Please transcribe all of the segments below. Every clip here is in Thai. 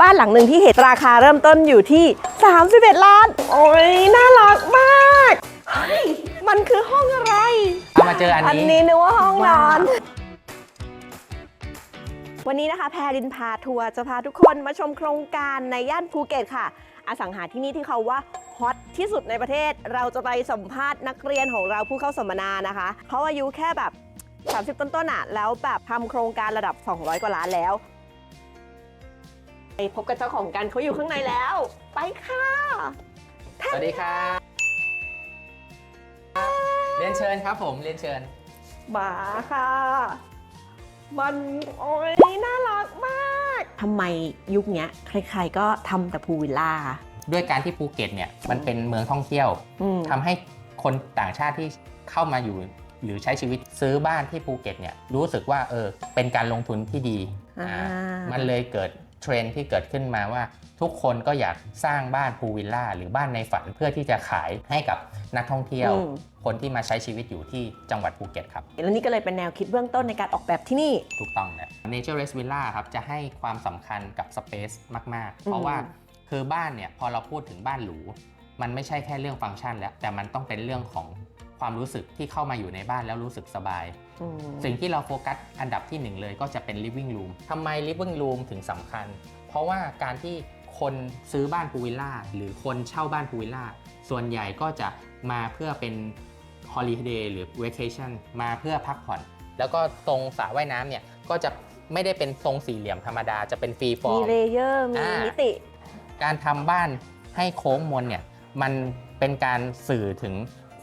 บ้านหลังหนึ่งที่เห็นราคาเริ่มต้นอยู่ที่ 31 ล้าน โอ้ยน่ารักมากเฮ้ยมันคือห้องอะไร เอามาเจออันอันนี้นี้นึกว่าห้องนอนว้าววันนี้นะคะแพรรินพาทัวร์จะพาทุกคนมาชมโครงการในย่านภูเก็ตค่ะ อสังหาที่นี่ที่เขาว่าฮอตที่สุดในประเทศ เราจะไปสัมภาษณ์นักเรียนของเราผู้เข้าสัมมนานะคะเขาอายุแค่แบบ 30 ต้นๆอะ แล้วแบบทำโครงการระดับ 200 กว่าล้านแล้ว ไปพบกับเจ้าของกันเขาอยู่ข้างในแล้ว ไปค่ะ สวัสดีครับเรียนเชิญครับผมเรียนเชิญมาค่ะ มันโอ้ยน่ารักมากทำไมยุคเนี้ย ใครๆก็ทำแต่พูลวิลล่า ด้วยการที่ภูเก็ตเนี่ยมันเป็นเมืองท่องเที่ยวอืมทำให้คนต่างชาติที่เข้ามาอยู่ หรือใช้ชีวิตซื้อบ้านที่ภูเก็ตเนี่ยรู้สึกว่าเออเป็นการลงทุนที่ดีอ่าอ่า มันเลยเกิดเทรนด์ที่เกิดขึ้นมาว่า ทุกคนก็อยากสร้างบ้านพูลวิลล่าหรือบ้านในฝันเพื่อที่จะขายให้กับนักท่องเที่ยว อืม คนที่มาใช้ชีวิตอยู่ที่จังหวัดภูเก็ตครับ แล้วนี่ก็เลยเป็นแนวคิดเบื้องต้นในการออกแบบที่นี่ ถูกต้องนะ Nature Rest Villa ครับ จะให้ความสำคัญกับ Space มาก ๆ เพราะว่าคือบ้านเนี่ย พอเราพูดถึงบ้านหรู มันไม่ใช่แค่เรื่องฟังก์ชันแล้ว แต่มันต้องเป็นเรื่องของ ความรู้สึกที่เข้ามาอยู่ในบ้านแล้วรู้สึกสบายอืมสิ่งที่เราโฟกัสอันดับที่หนึ่งเลยก็จะเป็น living room ทำไม living room ถึงสำคัญ เพราะว่าการที่คนซื้อบ้านพูลวิลล่าหรือคนเช่าบ้านพูลวิลล่าส่วนใหญ่ก็จะมาเพื่อเป็น holiday หรือ vacation มาเพื่อพักผ่อน แล้วก็ตรงสระว่ายน้ำเนี่ยก็จะไม่ได้เป็นทรงสี่เหลี่ยมธรรมดาจะเป็นฟรีฟอมีร์มเลเยอร์ มีอ่ามิมิติ การทำบ้านให้โค้งมนเนี่ยมันเป็นการสื่อถึง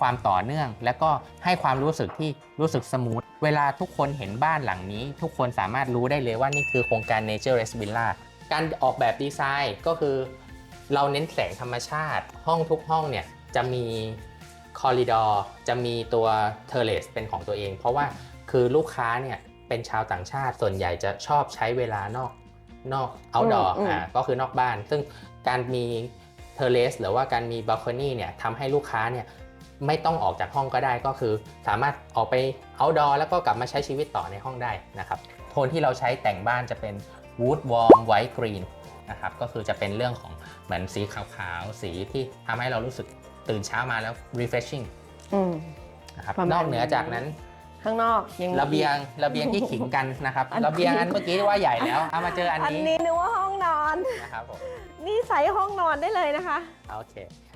ความต่อเนื่อง และก็ให้ความรู้สึกที่รู้สึกสมูท เวลาทุกคนเห็นบ้านหลังนี้ ทุกคนสามารถรู้ได้เลยว่านี่คือโครงการ Nature Rest Villa การออกแบบดีไซน์ก็คือ เราเน้นแสงธรรมชาติ ห้องทุกห้องเนี่ยจะมีคอริดอร์จะมีตัวเทเลสเป็นของตัวเอง เพราะว่าคือลูกค้าเนี่ยเป็นชาวต่างชาติส่วนใหญ่จะชอบใช้เวลานอกนอก outdoor อืมอืมอ่าก็คือนอกบ้าน ซึ่งการมีเทเลสหรือว่าการมีบัลคอนี่เนี่ยทำให้ลูกค้าเนี่ย ไม่ต้องออกจากห้องก็ได้ก็คือ สามารถออกไป outdoor แล้วก็กลับมาใช้ชีวิตต่อในห้องได้นะครับ โทนที่เราใช้แต่งบ้านจะเป็น wood warm white green นะครับก็คือจะเป็นเรื่องของเหมือนสีขาวๆ สีที่ทำให้เรารู้สึกตื่นเช้ามาแล้ว refreshing อืม นะครับประมาณนอกเหนือจากนั้นข้างนอกยังมีระเบียงระเบียงที่ขิงกันนะครับอันนี้ ระเบียงอันเมื่อกี้ว่าใหญ่แล้วเอามาเจออันอันนี้นี้นึกว่าห้องนอน นะครับผมนี่ใส่ห้องนอนได้เลยนะคะ โอเค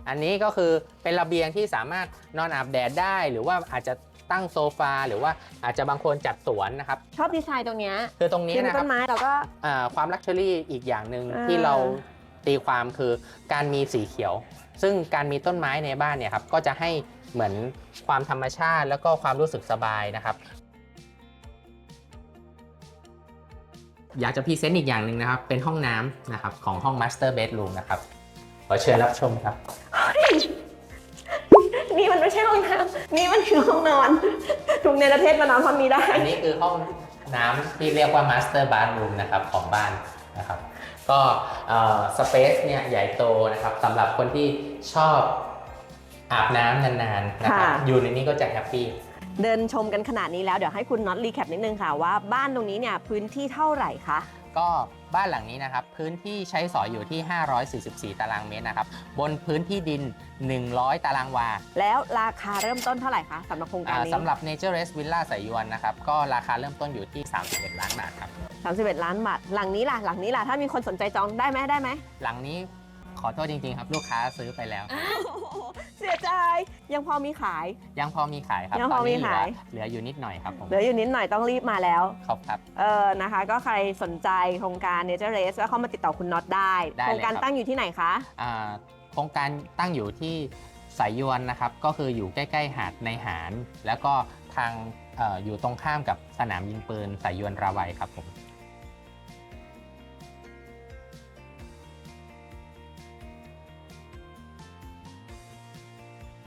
อันนี้ก็คือเป็นระเบียงที่สามารถนอนอาบแดดได้ หรือว่าอาจจะตั้งโซฟาหรือว่าอาจจะบางคนจัดสวนนะครับ ชอบดีไซน์ตรงเนี้ยคือตรงนี้ที่มีนะคต้รับนไม้เราก็ อ่าความลักชัวรี่อีกอย่างหนึ่งอ่า ที่เราตีความคือการมีสีเขียว ซึ่งการมีต้นไม้ในบ้านเนี่ยครับก็จะให้เหมือนความธรรมชาติ แล้วก็ความรู้สึกสบายนะครับ อยากจะพรีเซนต์อีกอย่างหนึ่งนะครับ เป็นห้องน้ำนะครับของห้อง Master Bedroom นะครับขอเชิญรับชมครับ นี่มันไม่ใช่ห้องน้ำนี่มันคือห้องนอน ทุกในประเทศมานอนห้องนี้ได้ อันนี้คือห้องน้ำที่เรียกว่า Master Bathroom นะครับของบ้านนะครับ ก็สเปซเนี่ยใหญ่โตนะครับสำหรับคนที่ชอบอาบน้ำนานๆนะครับค่ะ อยู่ในนี้ก็จะแฮปปี้ เดินชมกันขนาดนี้แล้วเดี๋ยวให้คุณน็อตรีแคปนิดนึงค่ะว่าบ้านตรงนี้เนี่ยพื้นที่เท่าไหร่คะ ก็บ้านหลังนี้นะครับ พื้นที่ใช้สอยอยู่ที่ 544 ตารางเมตรนะครับ บนพื้นที่ดิน 100 ตารางวา แล้วราคาเริ่มต้นเท่าไหร่คะสำหรับโครงการอ่านี้ สำหรับ Nature Rest Villa สายยวนนะครับ ก็ราคาเริ่มต้นอยู่ที่ 31 ล้านบาทครับ 31 ล้านบาท หลังนี้ล่ะ หลังนี้ล่ะ ถ้ามีคนสนใจจองได้ไหมได้ไหม หลังนี้ ขอโทษจริงๆครับลูกค้าซื้อไปแล้วเสียใจยังพอมีขาย ยังพอมีขายครับยังพอตนนี้มีขายเหลือเหลืออยู่นิดหน่อยครับผมเหลืออยู่นิดหน่อยต้องรีบมาแล้ว ขอบครับ เออนะคะ ก็ใครสนใจโครงการ Nature Race ก็เข้ามาติดต่อคุณน็อตได้ ได้เลยโครงการครับตั้งอยู่ที่ไหนคะ อ่าโครงการตั้งอยู่ที่สายยวนนะครับ ก็คืออยู่ใกล้ ๆ หาดในหาร แล้วก็ทางเอออยู่ตรงข้ามกับสนามยิงปืนสายยวนราวัยครับผม